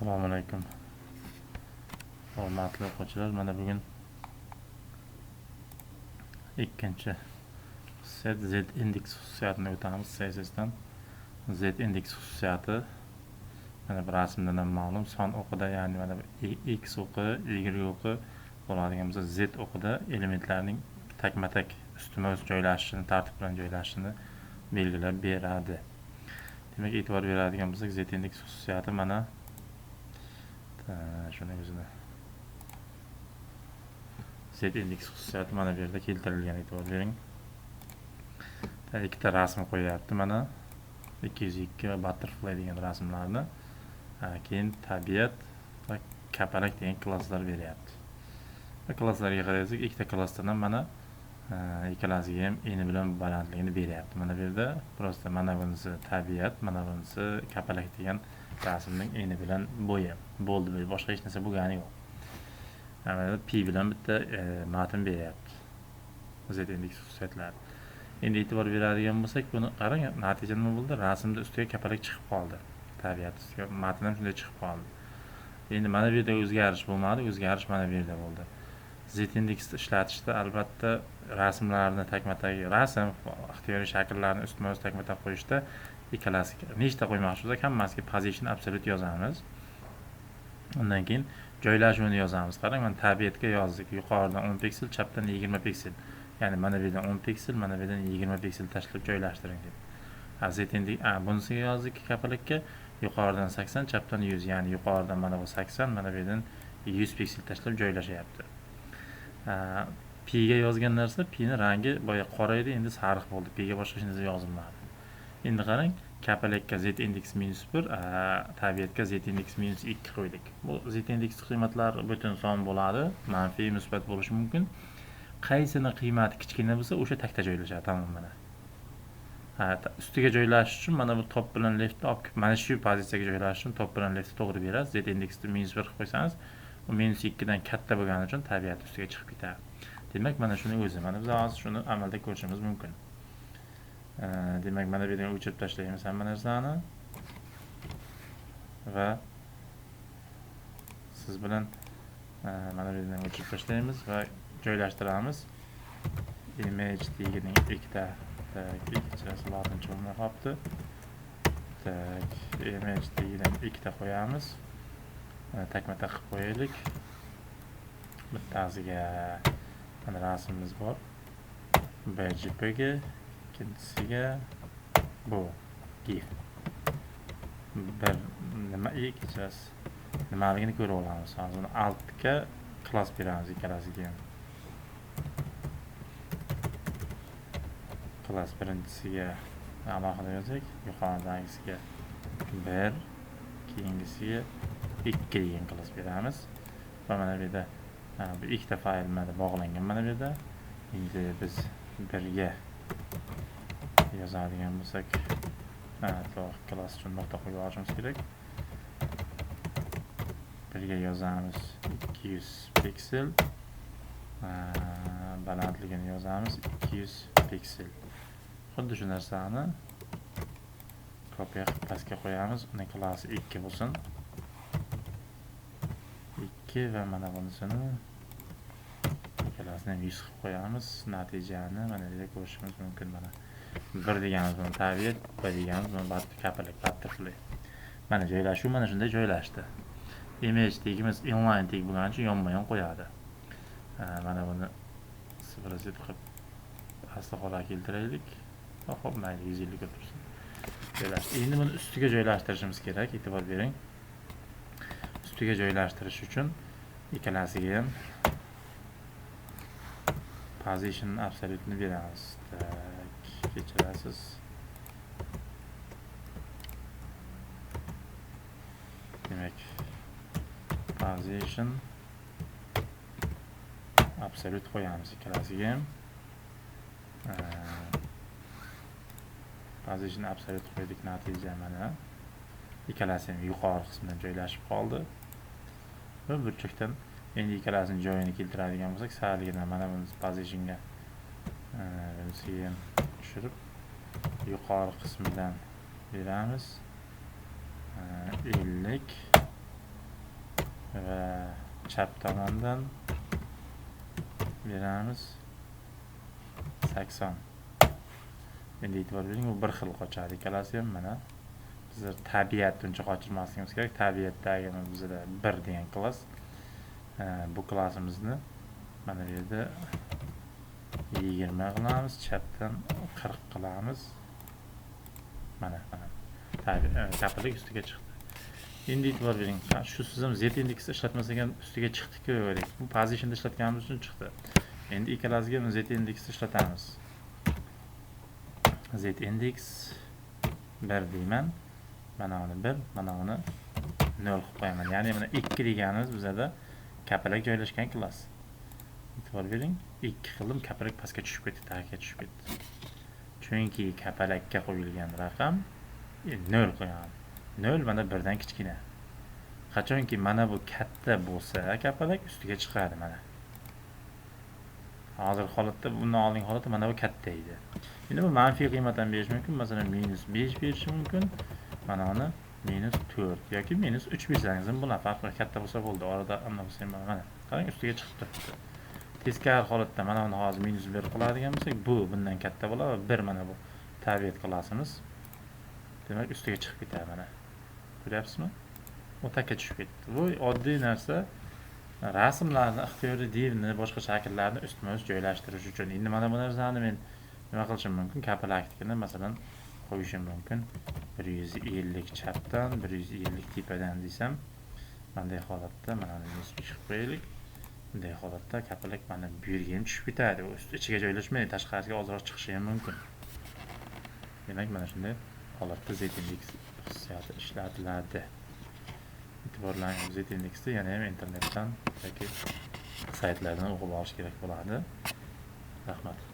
assalomu alaykum hurmatli o'quvchilar mana bugun ikkinchi xususiyat z indeks xususiyatini o'tamiz cssdan z indeks xususiyati mana bu rasmdan ham ma'lum. Son o'qida ya'ni mana bu x o'qi y o'qi bo'ladigan bo'lsa z o'qida elementlarning takma tak ustma ust joylashishini tartib bilan joylashishini belgilab beradi demak e'tibor beradigan bo'lsak z indeks xususiyati mana shuni o'zini. Z indeks xususiyati mana bu yerda keltirilgan e'tibor bering. Ikkita rasm qo'yyapti mana. Ikki yuz ikki va butterfly degan rasmlarni. Keyin tabiat va kapalak degan klasslar beryapti. Klasslarga qarasak ikkita klassdan ham mana ikkalasiga ham eni bilan balandligini beryapti mana bu yerda. Просто mana bunisi tabiat mana bunisi kapalak degan rasmning eni bilan bo'yi bo'ldi boshqa hech narsa bo'lgani yo'q pi bilan bitta e, matn beryapti z indeks xususiyatlari endi e'tibor beradigan bo'lsak buni qarang natija nima bo'ldi rasmni ustiga kapalak chiqib qoldi. Tabiat ustiga matn ham shunday chiqib qoldi. Endi mana bu yerda o'zgarish bo'lmadi o'zgarish mana bu yerda bo'ldi. Z indeksni ishlatishda albatta rasmlarni takma tag rasm ixtiyoriy shakllarni ustma ust takma tak qo'yishda ikkalasiga. Nechta qo'ymoqchi bo'lsak hammasiga position absolut yozamiz. Undan keyin joylashuvini yozamiz. Qarang mana tabiatga yozdik. Yuqoridan o'n piksel chapdan yigirma piksel. Ya'ni mana bu yerdan o'n piksel mana bu yerdan yigirma piksel tashlab joylashtiring deb. Zetindik bunisiga yozdik kapalakka. Yuqoridan sakson chapdan yuz. Ya'ni yuqoridan mana bu sakson mana bu yerdan yuz piksel tashlab joylashyapti piga yozgan narsa pini rangi boya qora edi endi sariq bo'ldi. Piga boshqa hech narsa yozilmadi. Endi qarang kapalakka z indeks minus bir tabiatga z indeks minus ikki qo'ydik. Bu z indeks qiymatlari butun son bo'ladi manfiy musbat bo'lishi mumkin. Qaysini qiymati kichkina bo'lsa o'sha takda joylashadi tamom mana. Ha ustiga joylashish uchun mana bu top bilan leftni olib mana shu pozitsiyaga joylashish uchun top bilan leftni to'g'ri berasiz z indeksni minus bir qilib qo'ysangiz u minus ikkidan katta bo'lgani uchun tabiat ustiga chiqib ketadi. Demak mana shuni o'zi mana biz hozir shuni amalda ko'rishimiz mumkin. Demak mana bu yerdan o'chirib tashlaymiz hamma narsani. Va siz bilan e, mana bu yerdan o'chirib tashlaymiz va joylashtiramiz. Image degining ikkita tak ikkitasi lotincha bo'lmay qolibdi tak image degidan ikkita qo'yamiz. E, takma tak qilib qo'yaylik. Bittasiga mana rasmimiz bor. Bjpg ikkinchisiga bu gif bir nima kechirasiz nimaligini ko'rib olamiz hozir altga klass beramiz ikkalasiga ham klass birinchisiga alohida yozsak yuqoridagisiga bir keyingisiga ikki degan klass beramiz va mana bu yerda ikkita fayl mana bog'langan mana bu yerda biz birga yozadigan bo'lsak klass uchun nuqta qo'yib olishimiz kerak. Birga yozamiz 200 piksel. Balandligini yozamiz 200 piksel. Xuddi shu narsani kopiya qilib pastga qo'yamiz. Uni klassi 2 bo'lsin. 2 va mana bunisini ikkalasini 100 qilib qo'yamiz. Natijani mana bu yerda ko'rishimiz mumkin mana. Bir deganimiz buni tabiat b deganimiz buni kapalik butterfly mana joylashuv mana shunday joylashdi. Image tegimiz inline teg bo'lgani uchun yonma yon qo'yadi mana buni sifir qilib asli holatga keltiraylik. Ho'p mayli yuz ellikka tursin. Joylashdi endi buni ustiga joylashtirishimiz kerak e'tibor bering. Ustiga joylashtirish uchun ikkalasiga ham position absolutni beramiz. Kechirasiz demak position absolut qo'yamiz ikkalasiga ham position absolut qo'ydik natija mana ikkalasi ham yuqori qismdan joylashib qoldi va burchakdan endi ikkalasini joyini keltiradigan bo'lsak salgina mana buni positionga bunisiga ham tushirib yuqori qismidan beramiz. Ellik va chap tomondan beramiz. 80 endi e'tibor bering u bir xil qochadi. Ikkalasi ham mana bizlar tabiatni uncha qochirmasligimiz kerak. Tabiatdagi bizda bir degan klass. Bu klassimizni mana bu yerda yigirma qilamiz chapdan qirq qilamiz. Mana Tabi- e, ustiga chiqdi. Endi e'tibor bering shu siz ham z indeksni ishlatmasak ham ustiga chiqdiku bu positionda ishlatganimiz uchun chiqdi. Endi ikkalasiga z indeksni ishlatamiz. Z indeks bir deyman. Mana uni bir mana uni nol qilib qo'yaman. Ya'ni mana ikki deganimiz bizada kapalak joylashgan klass. E'tibor bering ikki qildim kapalak pastga tushib ketdi tagiga tushib ketdi. Chunki kapalakka qo'yilgan raqam e, nol qo'yaman nol mana birdan kichkina. Qachonki mana bu katta bo'lsa kapalak ustiga chiqadi mana. Hozir holatda bundan oldingi holatda mana bu katta edi. Endi bu manfiy qiymat ham berishi mumkin masalan minus besh berishi mumkin mana uni minus to'rt yoki minus uch bersangiz ham bo'ladi farqi katta bo'lsa bo'ldi. Orada anaqa bo'lsa ham mana qarang ustiga chiqib turibdi teskari holatda mana buni hozir minus bir qiladigan bo'lsak bu bundan katta bo'ladi va bir mana bu tabiat klassimiz demak ustiga chiqib ketadi mana. Ko'ryapsizmi? U takka tushib ketdi. Bu oddiy narsa. Rasmlarni ixtiyoriy divni boshqa shakllarni ustma ust joylashtirish uchun. Endi mana bu narsani men nima qilishim mumkin? Kapalaktikani masalan qo'yishim mumkin. Bir yuz ellik chapdan bir yuz ellik tepadan desam bunday holatda mana buni chiqib qo'yaylik? Bunday holatda kapalak mana bu yerga ham tushib ketadi ichiga joylashmaydi tashqarisiga ozroq chiqishi ham mumkin. Demak mana shunday holatda z indeks xususiyati ishlatiladi. E'tiborlaring z indeksni yana ham internetdan yoki saytlardan o'qib olish kerak bo'ladi. Rahmat